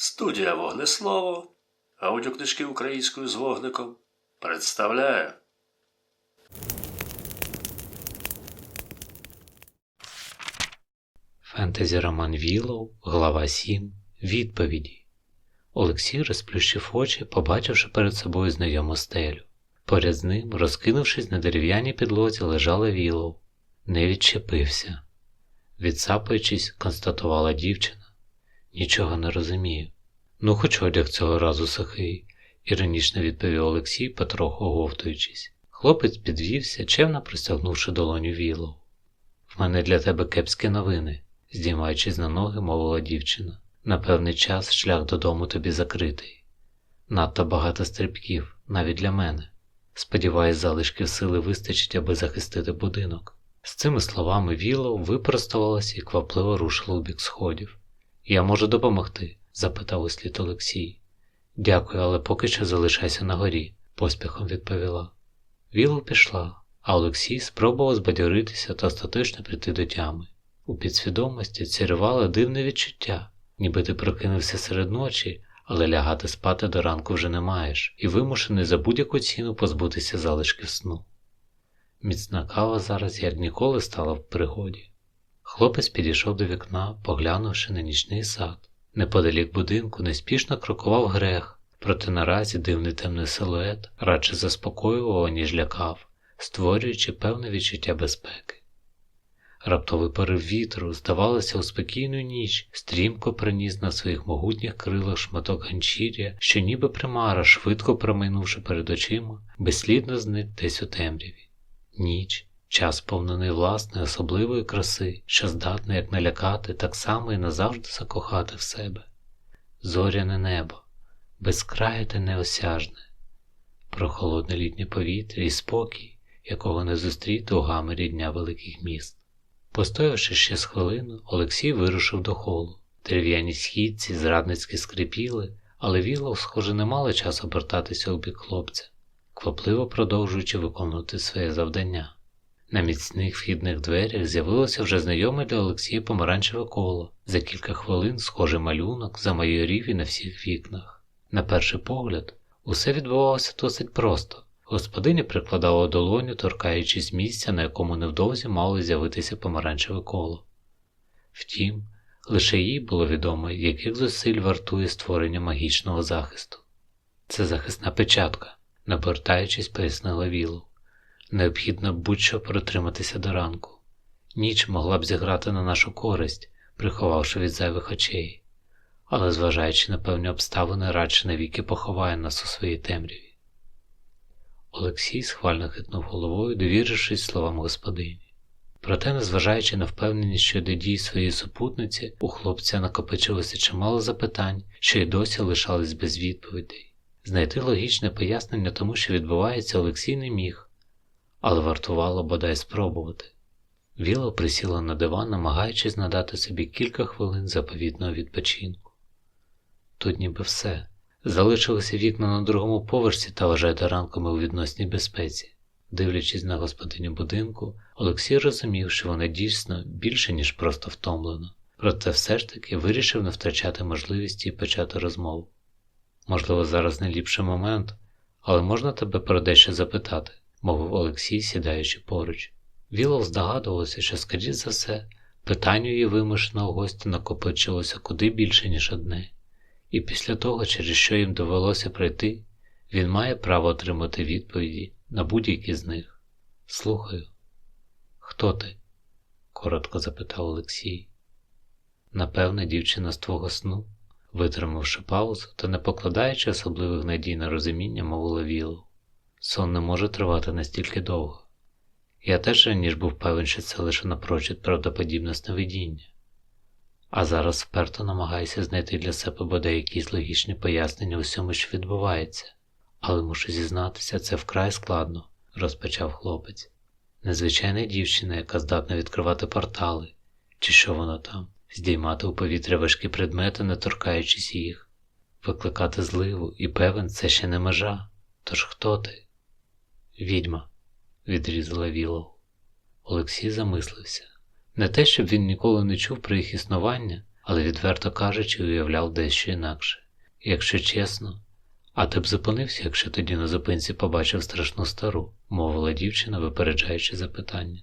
Студія Вогнеслово, аудіокнижки українською з вогником представляє. Фентезі роман Вілоу, глава 7. Відповіді. Олексій розплющив очі, побачивши перед собою знайому стелю. Поряд з ним, розкинувшись на дерев'яній підлозі, лежала Вілоу. Не відчепився. Відсапуючись, констатувала дівчина. Нічого не розумію. Ну, хоч одяг цього разу сухий, іронічно відповів Олексій, потроху оговтуючись. Хлопець підвівся, чемно простягнувши долоню Вілоу. В мене для тебе кепські новини, здіймаючись на ноги, мовила дівчина. На певний час шлях додому тобі закритий. Надто багато стрибків, навіть для мене. Сподіваюсь, залишків сили вистачить, аби захистити будинок. З цими словами Вілоу випростувалася і квапливо рушила у бік сходів. Я можу допомогти? запитав услід Олексій. Дякую, але поки що залишайся на горі, поспіхом відповіла. Вілоу пішла, а Олексій спробував збадьоритися та остаточно прийти до тями. У підсвідомості цірувало дивне відчуття, ніби ти прокинувся серед ночі, але лягати спати до ранку вже не маєш, і вимушений за будь-яку ціну позбутися залишків сну. Міцна кава зараз як ніколи стала в пригоді. Хлопець підійшов до вікна, поглянувши на нічний сад. Неподалік будинку неспішно крокував грех, проте наразі дивний темний силует радше заспокоював, ніж лякав, створюючи певне відчуття безпеки. Раптовий порив вітру, здавалося, у спокійну ніч стрімко приніс на своїх могутніх крилах шматок ганчір'я, що ніби примара, швидко промайнувши перед очима, безслідно зник десь у темряві. Ніч, час повнений власної особливої краси, що здатна як налякати, так само і назавжди закохати в себе. Зоряне небо, безкрає та неосяжне, прохолодне літнє повітря і спокій, якого не зустріти у гамері дня великих міст. Постоявши ще з хвилину, Олексій вирушив до холу. Дерев'яні східці зрадницьки скрипіли, але Вілов, схоже, не мало часу обертатися у бік хлопця, квапливо продовжуючи виконувати своє завдання. На міцних вхідних дверях з'явилося вже знайоме для Олексія помаранчеве коло. За кілька хвилин схожий малюнок замайорів і на всіх вікнах. На перший погляд, усе відбувалося досить просто. Господиня прикладала долоню, торкаючись місця, на якому невдовзі мало з'явитися помаранчеве коло. Втім, лише їй було відомо, яких зусиль вартує створення магічного захисту. Це захисна печатка, набертаючись, пояснила Вілу. Необхідно будь-що протриматися до ранку. Ніч могла б зіграти на нашу користь, приховавши від зайвих очей, але, зважаючи на певні обставини, радше навіки поховає нас у своїй темряві. Олексій схвально хитнув головою, довірившись словам господині. Проте, незважаючи на впевненість щодо дій своєї супутниці, у хлопця накопичилося чимало запитань, що й досі лишались без відповідей. Знайти логічне пояснення тому, що відбувається, Олексій не міг, але вартувало бодай спробувати. Віла присіла на диван, намагаючись надати собі кілька хвилин заповітного відпочинку. Тут ніби все. Залишилися вікна на другому поверсі та вважайте ранками у відносній безпеці. Дивлячись на господиню будинку, Олексій розумів, що вона дійсно більше, ніж просто втомлена, проте все ж таки вирішив не втрачати можливості почати розмову. Можливо, зараз не ліпший момент, але можна тебе про дещо запитати, мовив Олексій, сідаючи поруч. Вілов здогадувався, що, скоріш за все, питання її вимушеного гостя накопичилося куди більше, ніж одне і після того, через що їм довелося пройти, він має право отримати відповіді на будь-які з них. Слухаю, хто ти? коротко запитав Олексій. Напевне, дівчина з твого сну, витримавши паузу та не покладаючи особливих надій на розуміння, мовила Вілу. Сон не може тривати настільки довго. Я теж раніше був певен, що це лише напрочуд правдоподібне сновидіння а зараз вперто намагаюся знайти для себе бодай якісь логічні пояснення усьому, що відбувається. Але мушу зізнатися, це вкрай складно, розпочав хлопець. Незвичайна дівчина, яка здатна відкривати портали, чи що воно там, здіймати у повітря важкі предмети, не торкаючись їх, викликати зливу, і певен, це ще не межа. Тож хто ти? Відьма, відрізала Вілов. Олексій замислився. Не те, щоб він ніколи не чув про їх існування, але відверто кажучи, уявляв дещо інакше. Якщо чесно, а ти б зупинився, якщо тоді на зупинці побачив страшну стару, мовила дівчина, випереджаючи запитання.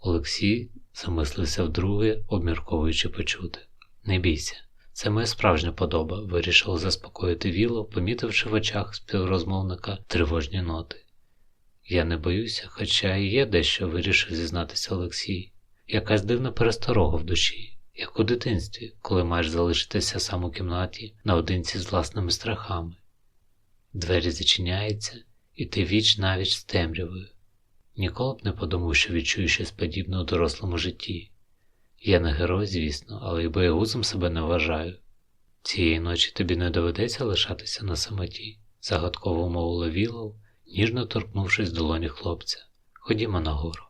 Олексій замислився вдруге, обмірковуючи почути. Не бійся, це моя справжня подоба, вирішив заспокоїти Віло, помітивши в очах співрозмовника тривожні ноти. Я не боюся, хоча і є дещо, вирішив зізнатися Олексій. Якась дивна пересторога в душі, як у дитинстві, коли маєш залишитися сам у кімнаті наодинці з власними страхами. Двері зачиняються, і ти віч навіч з темрявою. Ніколи б не подумав, що відчую щось подібне у дорослому житті. Я не герой, звісно, але й боягузом себе не вважаю. Цієї ночі тобі не доведеться лишатися на самоті, загадково мовила Вілов, ніжно торкнувшись долоні хлопця. Ходімо нагору.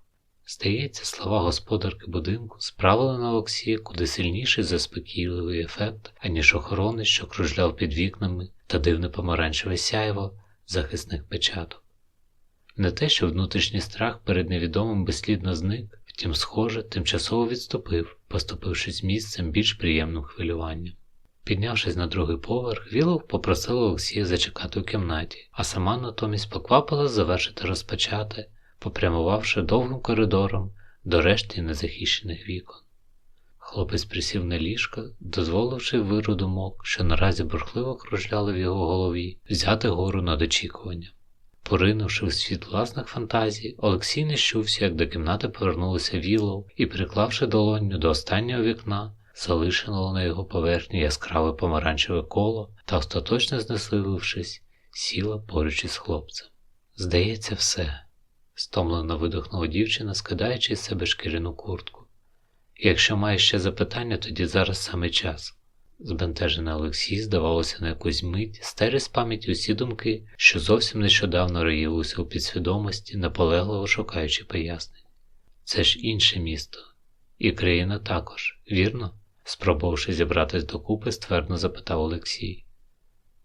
Здається, слова господарки будинку справили на Олексія куди сильніший заспокійливий ефект, аніж охорони, що кружляв під вікнами та дивне помаранчеве сяйво захисних печаток. Не те, що внутрішній страх перед невідомим безслідно зник, втім, схоже, тимчасово відступив, поступившись місцем більш приємним хвилюванням. Піднявшись на другий поверх, Вілов попросила Олексія зачекати у кімнаті, а сама натомість поквапила завершити розпочати, попрямувавши довгим коридором до решти незахищених вікон. Хлопець присів на ліжко, дозволивши виру думок, що наразі бурхливо кружляли в його голові, взяти гору над очікуванням. Поринувши в світ власних фантазій, Олексій не щувся, як до кімнати повернулося Вілов і, приклавши долоню до останнього вікна, залишило на його поверхні яскраве помаранчеве коло та, остаточно знесилившись, сіла поруч із хлопцем. Здається, все, стомлено видихнула дівчина, скидаючи з себе шкіряну куртку. Якщо маєш ще запитання, тоді зараз саме час. Збентежений Олексій, здавалося, на якусь мить стері з пам'яті усі думки, що зовсім нещодавно роїлися у підсвідомості, наполегливо шукаючи пояснень. Це ж інше місто, і країна також, вірно? спробувавши зібратись докупи, ствердно запитав Олексій.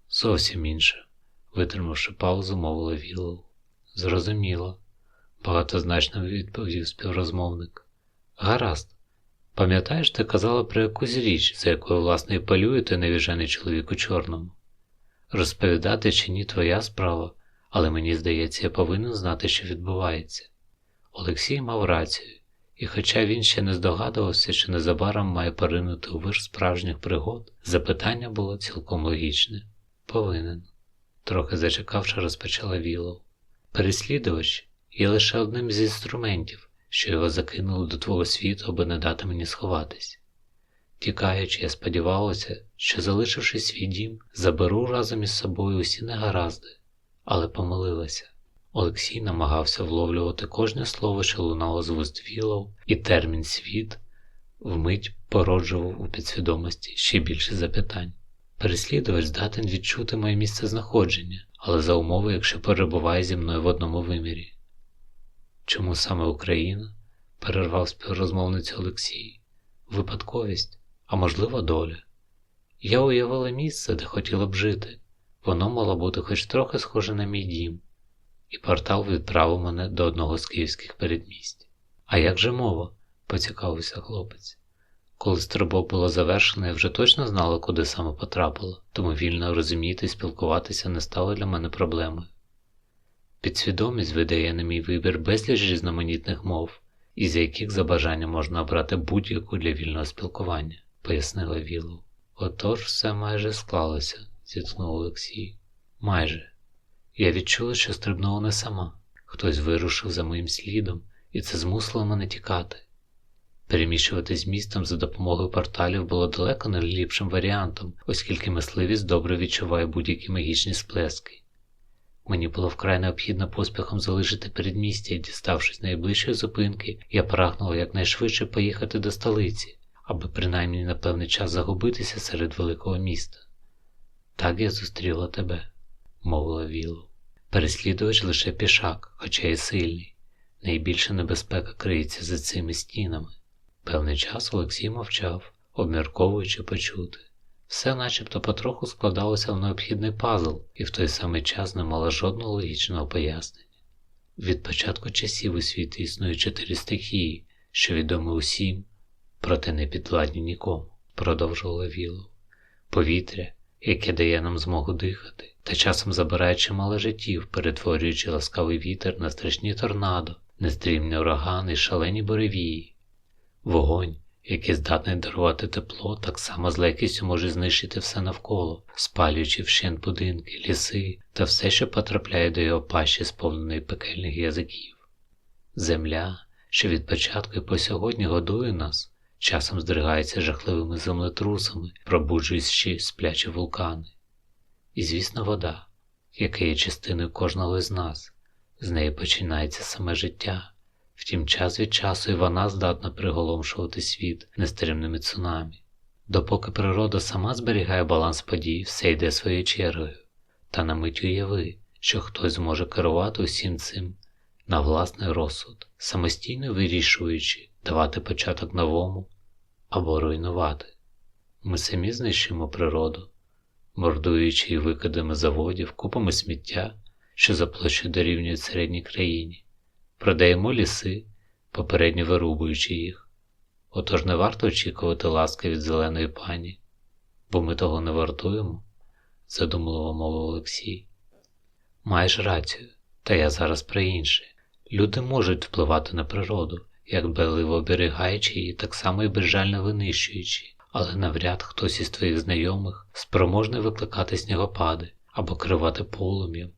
Зовсім інше, витримавши паузу, мовила Вілов. Зрозуміло, багатозначно відповів співрозмовник. Гаразд. Пам'ятаєш, ти казала про якусь річ, за якою, власне, і полює той невіжений чоловік у чорному? Розповідати чи ні твоя справа, але мені здається, я повинен знати, що відбувається. Олексій мав рацію, і хоча він ще не здогадувався, що незабаром має поринути у вир справжніх пригод, запитання було цілком логічне. Повинен, трохи зачекавши, розпочала Вілов. Переслідувач є лише одним з інструментів що його закинули до твого світу, аби не дати мені сховатись. Тікаючи, я сподівалася, що, залишивши свій дім, заберу разом із собою усі негаразди, але помилилася. Олексій намагався вловлювати кожне слово, що лунало з вуст Вілов, і термін світ вмить породжував у підсвідомості ще більше запитань. Переслідувач здатен відчути моє місце знаходження, але за умови, якщо перебуває зі мною в одному вимірі. Чому саме Україна? перервав співрозмовницю Олексій. Випадковість, а можливо, доля. Я уявила місце, де хотіла б жити. Воно мало бути хоч трохи схоже на мій дім, і портал відправив мене до одного з київських передмість. А як же мова? поцікавився хлопець. Коли стрибок було завершено, я вже точно знала, куди саме потрапила, тому вільно розуміти і спілкуватися не стало для мене проблемою. Підсвідомість видає на мій вибір безліч різноманітних мов, із яких за бажанням можна обрати будь-яку для вільного спілкування, пояснила Вілу. Отож все майже склалося, зітхнув Олексій. Майже. Я відчула, що стрибнула не сама. Хтось вирушив за моїм слідом, і це змусило мене тікати. Переміщуватись містом за допомогою порталів було далеко не ліпшим варіантом, оскільки мисливість добре відчуває будь-які магічні сплески. Мені було вкрай необхідно поспіхом залишити передмістя і, діставшись найближчої зупинки, я прагнула якнайшвидше поїхати до столиці, аби принаймні на певний час загубитися серед великого міста. Так я зустріла тебе, мовила Вілу. Переслідувач лише пішак, хоча й сильний. Найбільша небезпека криється за цими стінами. Певний час Олексій мовчав, обмірковуючи почути. Все начебто потроху складалося в необхідний пазл і в той самий час не мало жодного логічного пояснення. Від початку часів у світі існують чотири стихії, що відомі усім, проте не підвладні нікому, продовжувала Вілов. Повітря, яке дає нам змогу дихати, та часом забирає чимало життів, перетворюючи ласкавий вітер на страшні торнадо, нестрімні урагани шалені буревії. Вогонь, який здатний дарувати тепло, так само з легкістю може знищити все навколо, спалюючи вщент будинки, ліси та все, що потрапляє до його пащі, сповненої пекельних язиків. Земля, що від початку і по сьогодні годує нас, часом здригається жахливими землетрусами, пробуджуючи сплячі вулкани. І, звісно, вода, яка є частиною кожного з нас, з неї починається саме життя. Втім, час від часу і вона здатна приголомшувати світ нестримними цунамі. Допоки природа сама зберігає баланс подій, все йде своєю чергою. Та на мить уяви, що хтось зможе керувати усім цим на власний розсуд, самостійно вирішуючи, давати початок новому або руйнувати. Ми самі знищуємо природу, мордуючи її викидами заводів, купами сміття, що за площу дорівнюють середній країні, продаємо ліси, попередньо вирубуючи їх. Отож не варто очікувати ласки від зеленої пані, бо ми того не вартуємо, задумливо мовив Олексій. Маєш рацію, та я зараз про інше. Люди можуть впливати на природу, як дбайливо оберігаючи її, так само і безжально винищуючи, але навряд хтось із твоїх знайомих спроможний викликати снігопади або керувати полум'ям,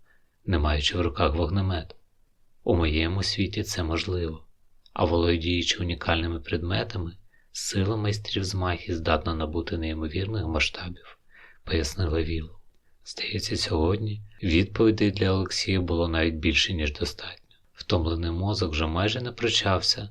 не маючи в руках вогнемет. У моєму світі це можливо, а володіючи унікальними предметами, сила майстрів з магії здатна набути неймовірних масштабів, пояснила Віло. Здається, сьогодні відповідей для Олексія було навіть більше, ніж достатньо. Втомлений мозок вже майже не причався,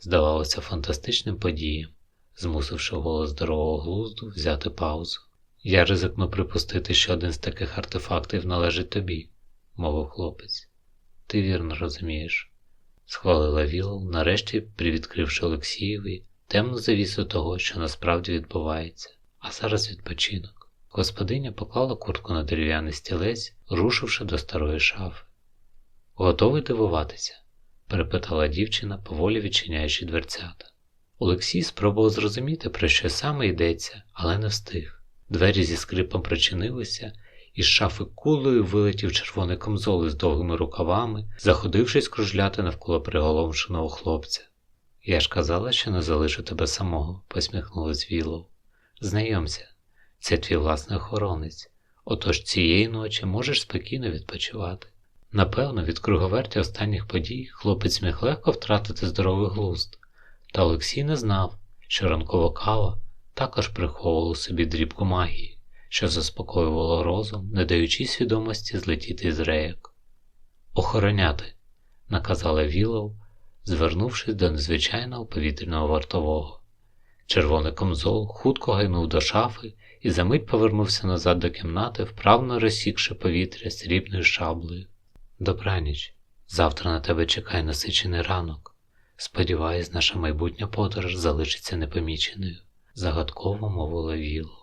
здавалося фантастичним подіям, змусивши голос здорового глузду взяти паузу. Я ризикну припустити, що один з таких артефактів належить тобі, мовив хлопець. Ти вірно розумієш, схвалила Вілл, нарешті привідкривши Олексієві темну завісу того, що насправді відбувається, а зараз відпочинок. Господиня поклала куртку на дерев'яний стілець, рушивши до старої шафи. Готовий дивуватися? перепитала дівчина, поволі відчиняючи дверцята. Олексій спробував зрозуміти, про що саме йдеться, але не встиг. Двері зі скрипом причинилися, із шафи кулею вилетів червоний камзол із довгими рукавами, заходившись кружляти навколо приголомшеного хлопця. Я ж казала, що не залишу тебе самого, посміхнулась Вілов. Знайомся, це твій власний охоронець, отож цієї ночі можеш спокійно відпочивати. Напевно, від круговерті останніх подій хлопець міг легко втратити здоровий глузд, та Олексій не знав, що ранкова кава також приховувала собі дрібку магії, що заспокоювала розум, не даючи свідомості злетіти з рейок. Охороняти, наказала Вілов, звернувшись до незвичайного повітряного вартового. Червоний камзол хутко гайнув до шафи і за мить повернувся назад до кімнати, вправно розсікши повітря срібною шаблею. Добраніч, завтра на тебе чекає насичений ранок. Сподіваюсь, наша майбутня подорож залишиться непоміченою, загадково мовила Вілов.